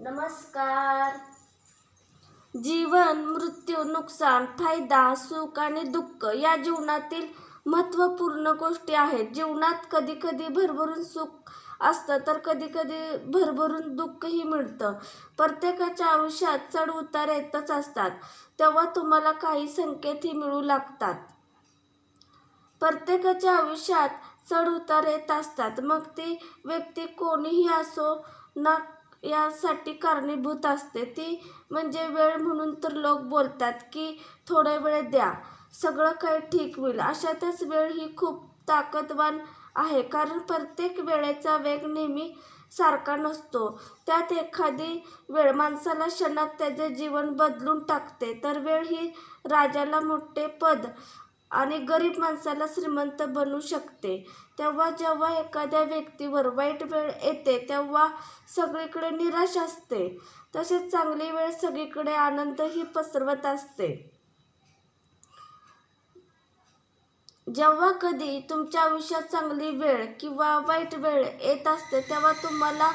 नमस्कार. जीवन मृत्यू नुकसान फायदा सुख आणि दुःख या जीवनातील महत्त्वपूर्ण गोष्टी आहेत. जीवनात कधी कधी भरभरून सुख असतं तर कधी कधी भरभरून दुःखही मिळतं. प्रत्येकाच्या आयुष्यात चढ उतार येतच असतात. तेव्हा तुम्हाला काही संकेतही मिळू लागतात. प्रत्येकाच्या आयुष्यात चढ उतार येत असतात. मग ती व्यक्ती कोणीही असो ना यासाठी कारणीभूत असते. ती म्हणजे वेळ म्हणून तर लोक बोलतात की थोडा वेळ द्या. सगळं काही ठीक होईल. अशातच वेळ ही खूप ताकदवान आहे. कारण प्रत्येक वेळेचा वेग नेहमी सारखा नसतो. त्यात एखादी वेळ माणसाला क्षणात त्याचे जीवन बदलून टाकते. तर वेळ ही राजाला मोठे पद आणि गरीब माणसाला श्रीमंत बनू शकते. तेव्हा जेव्हा एखाद्या व्यक्तीवर वाईट वेळ येते तेव्हा सगळीकडे निराश असते. तसेच चांगली वेळ सगळीकडे आनंदही पसरवत असते. जेव्हा कधी तुमच्या आयुष्यात चांगली वेळ किंवा वाईट वेळ येत असते तेव्हा तुम्हाला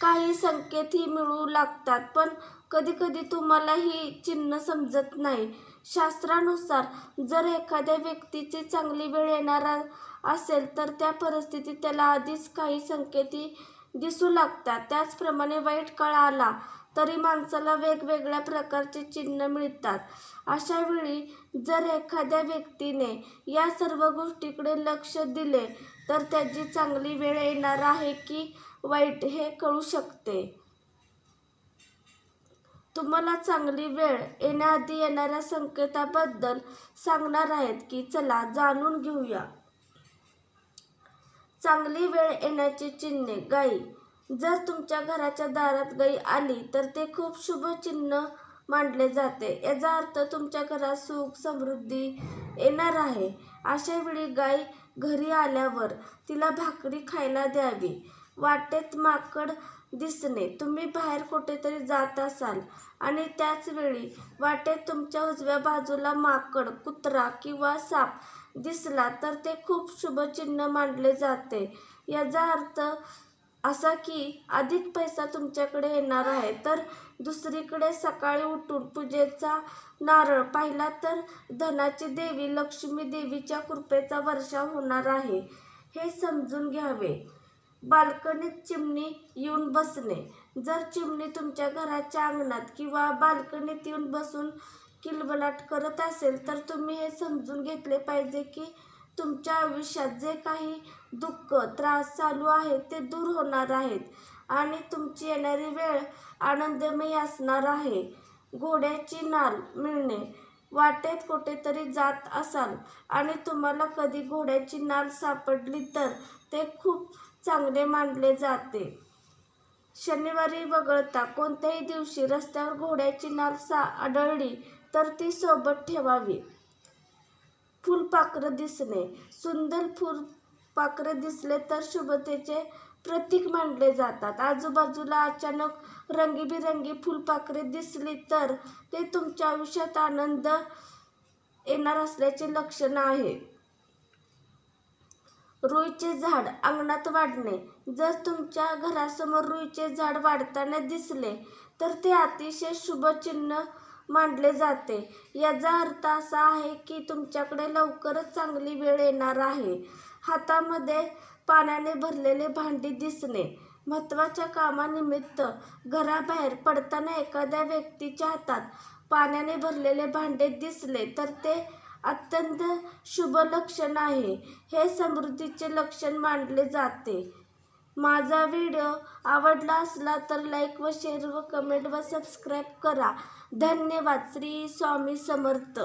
काही संकेतही मिळू लागतात. पण कधीकधी तुम्हाला ही चिन्ह समजत नाही. शास्त्रानुसार जर एखाद्या व्यक्तीची चांगली वेळ येणार असेल तर त्या परिस्थितीत त्याला आधीच काही संकेती दिसू लागतात. त्याचप्रमाणे वाईट काळ आला तरी माणसाला वेगवेगळ्या प्रकारचे चिन्ह मिळतात. अशा वेळी जर एखाद्या व्यक्तीने या सर्व गोष्टीकडे लक्ष दिले तर त्याची चांगली वेळ येणार आहे की वाईट हे कळू शकते. तुम्हाला चांगली वेळ येण्याआधी येणाऱ्या संकेताबद्दल सांगणार आहेत की चला जाणून घेऊया. चांगली वेळ येण्याची चिन्हे. गाई जर तुमच्या घराच्या दारात गाई आली तर ते खूप शुभ चिन्ह मांडले जाते. याचा अर्थ तुमच्या घरात सुख समृद्धी येणार आहे. अशा वेळी गाय घरी आल्यावर तिला भाकरी खायला द्यावी. वाटेत माकड दिसणे. तुम्ही बाहेर कुठेतरी जात असाल. आणि त्याचवेळी वाटेत तुमच्या उजव्या बाजूला माकड कुत्रा किंवा साप दिसला तर ते खूप शुभचिन्ह मानले जाते. याचा अर्थ असा की अधिक पैसा तुमच्याकडे येणार आहे. तर दुसरीकडे सकाळी उठून पूजेचा नारळ पाहिला तर धनाची देवी लक्ष्मी देवीच्या कृपेचा वर्षा होणार आहे. हे समजून घ्यावे. बाल्कनीत चिमणी येऊन बसणे. जर चिमणी तुमच्या घराच्या अंगणात किंवा बाल्कनीत येऊन बसून किलबलाट करत असेल तर तुम्ही हे समजून घेतले पाहिजे की तुमच्या आयुष्यात जे काही दुःख त्रास चालू आहेत ते दूर होणार आहेत आणि तुमची येणारी वेळ आनंदमयी असणार आहे. घोड्याची नाल मिळणे वाटेत कुठेतरी जात असाल आणि तुम्हाला कधी घोड्याची नाल सापडली तर ते खूप चांगले मानले जाते. शनिवारी वगळता कोणत्याही दिवशी रस्त्यावर घोड्याची नाल सा आढळली तर ती सोबत ठेवावी. फुलपाखरं दिसणे. सुंदर फुलपाखरं दिसले तर शुभतेचे प्रतीक मानले जातात. आजूबाजूला अचानक रंगीबिरंगी फुलपाखरे दिसली तर ते तुमच्या आयुष्यात आनंद येणार असल्याचे लक्षण आहे. रुईचे झाड अंगणात वाढणे. जर तुमच्या घरासमोर रुईचे झाड वाढताना दिसले तर ते अतिशय शुभचिन्ह मानले जाते. याचा अर्थ असा आहे की तुमच्याकडे लवकरच चांगली वेळ येणार आहे. हातामध्ये पाण्याने भरलेले भांडी दिसणे. महत्त्वाच्या कामानिमित्त घराबाहेर पडताना एखाद्या व्यक्तीच्या हातात पाण्याने भरलेले भांडे दिसले तर ते अत्यंत शुभ लक्षण आहे. हे समृद्धीचे लक्षण मानले जाते. माझा व्हिडिओ आवडला असला तर लाईक व शेअर व कमेंट व सबस्क्राईब करा. धन्यवाद. श्री स्वामी समर्थ.